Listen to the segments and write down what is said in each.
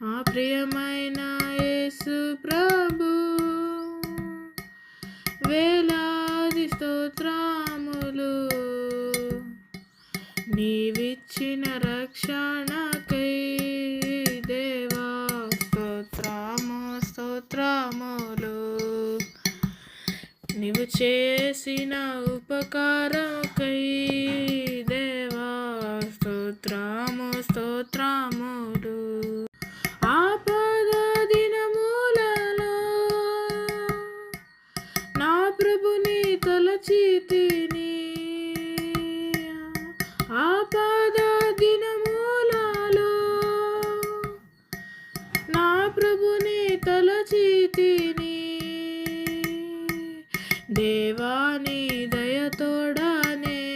ఆ ప్రియమైన యేసు ప్రభు వేలాది స్తోత్రములు నీవిచ్చిన రక్షణకై దేవా స్తోత్రము స్తోత్రములు నీవు చేసిన ఉపకారకై దేవా స్తోత్రము స్తోత్రములు ప్రభుని తలచితిని. దేవాని దయతోడనే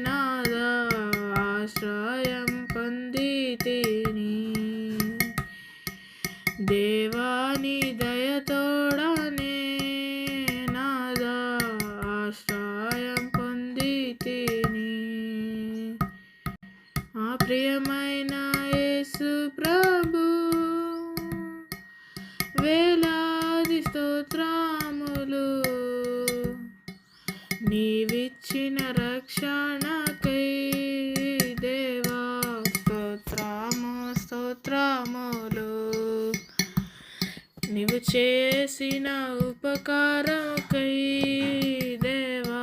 నాదా ఆశ్రయం పొందితిని. దేవాని దయతోడనే నాదా ఆశ్రయం పొందితిని. ఆ ప్రియమైన యేసు ప్ర చేసిన ఉపకారకై దేవా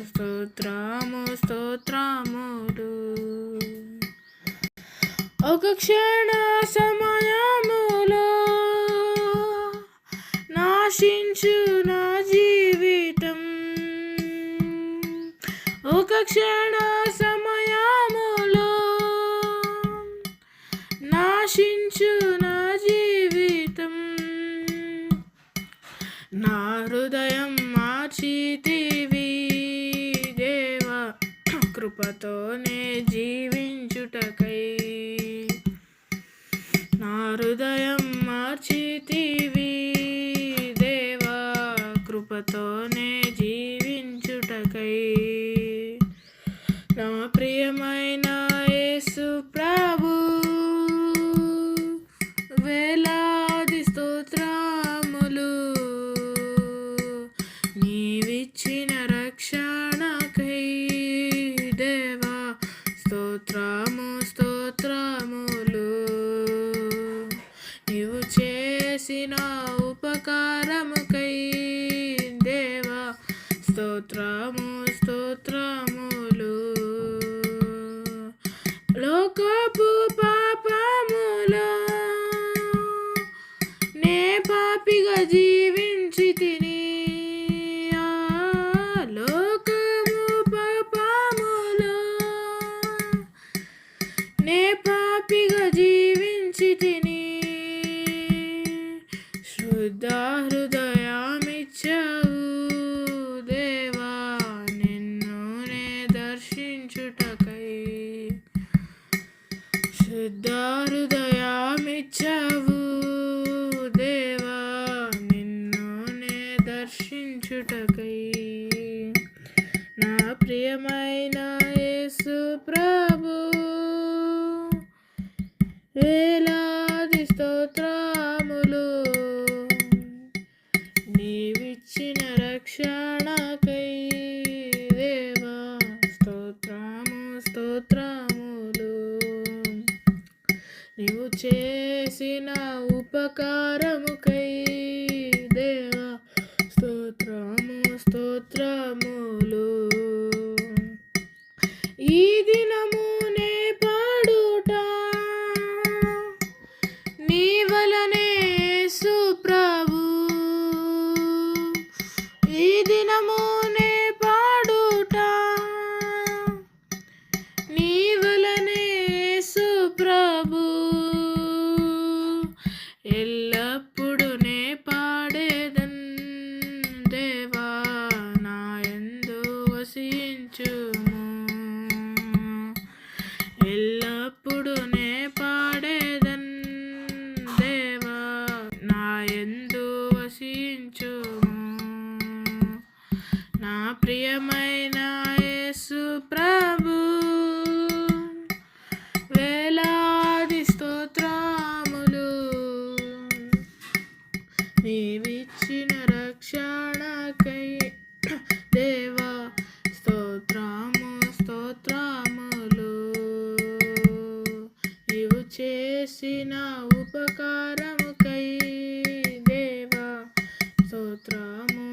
స్తోత్రము స్తోత్రములు ఒక క్షణ కృపతోనే జీవించుటకై. నా హృదయం మార్చితివి. దేవా కృపతోనే జీవించుటకై. నా ప్రియమైన యేసు ప్రభు వేలాది స్తోత్రం చేసిన ఉపకారము శుద్ధ హృదయమిచ్చావు. దేవా నిన్ను నే దర్శించుటకై. శుద్ధ హృదయమిచ్చావు. దేవా నిన్ను నే దర్శించుటకై. నా ప్రియమైన యేసు ప్రభు వేలాది స్తోత్రములు నీవిచ్చిన రక్షణకై దేవా స్తోత్రము స్తోత్రములు. నీవు చేసిన ఉపకారముకై దేవా స్తోత్రము స్తోత్రము ప్రభు. ఎల్లప్పుడు నే పాడేదన్ దేవా నా యందు వసించుము ఎల్లప్పుడు నే పాడేదన్ దేవా నా యందు వసించుము నా ప్రియమైన యేసు ప్రభు నీవిచ్చిన రక్షణకై. దేవా స్తోత్రము స్తోత్రములు. నీవు చేసిన ఉపకారముకై. దేవా స్తోత్రము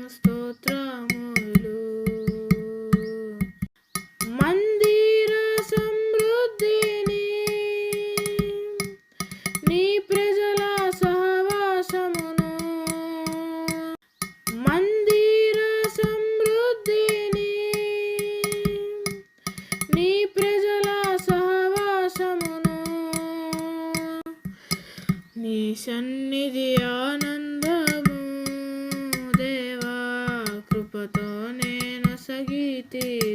ter